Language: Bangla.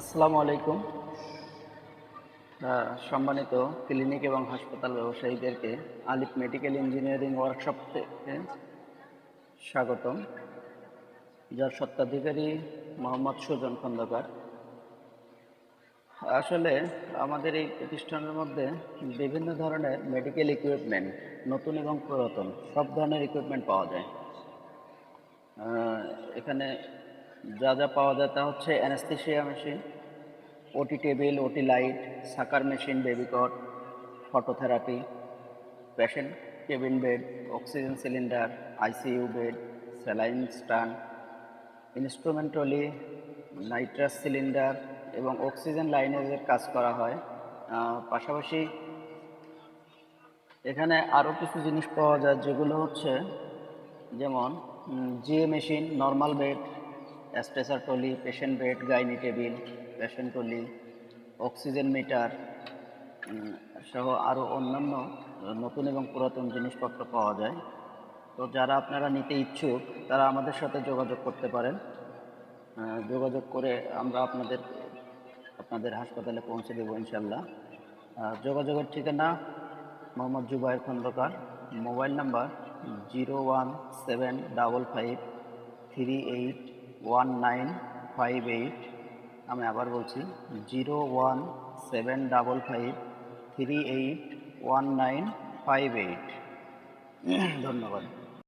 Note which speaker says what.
Speaker 1: আসসালামু আলাইকুম। সম্মানিত ক্লিনিক এবং হাসপাতাল ব্যবসায়ীদেরকে আলিফ মেডিকেল ইঞ্জিনিয়ারিং ওয়ার্কশপ থেকে স্বাগতম। যার সত্ত্বাধিকারী মোহাম্মদ সুজন খন্দকার। আসলে আমাদের এই প্রতিষ্ঠানের মধ্যে বিভিন্ন ধরনের মেডিকেল ইকুইপমেন্ট নতুন এবং পুরাতন, সব ধরনের ইকুইপমেন্ট পাওয়া যায়। এখানে যা যা পাওয়া যায় তা হচ্ছে anaesthesia machine OT table OT light, sucker machine baby cot phototherapy patient cabin bed, oxygen cylinder ICU bed, saline stand, instrument trolley nitrous cylinder এবং অক্সিজেন লাইনের কাজ করা হয়। পাশাপাশি এখানে আরও কিছু জিনিস পাওয়া যায় যেগুলো হচ্ছে যেমন GA machine, normal bed stretcher trolley patient bed gynae table patient trolley oxygen meter সহ আরও অন্যান্য নতুন এবং পুরাতন জিনিসপত্র পাওয়া যায়। তো যারা আপনারা নিতে ইচ্ছুক, তারা আমাদের সাথে যোগাযোগ করতে পারেন। যোগাযোগ করে আমরা আপনাদের আপনাদের হাসপাতালে পৌঁছে দেবো, ইনশাল্লাহ। যোগাযোগের ঠিকানা Mohammad Zubair Khandakar. Mobile number zero one seven double five three eight one nine five eight আমি আবার বলছি zero one seven double five three eight one nine five eight ধন্যবাদ।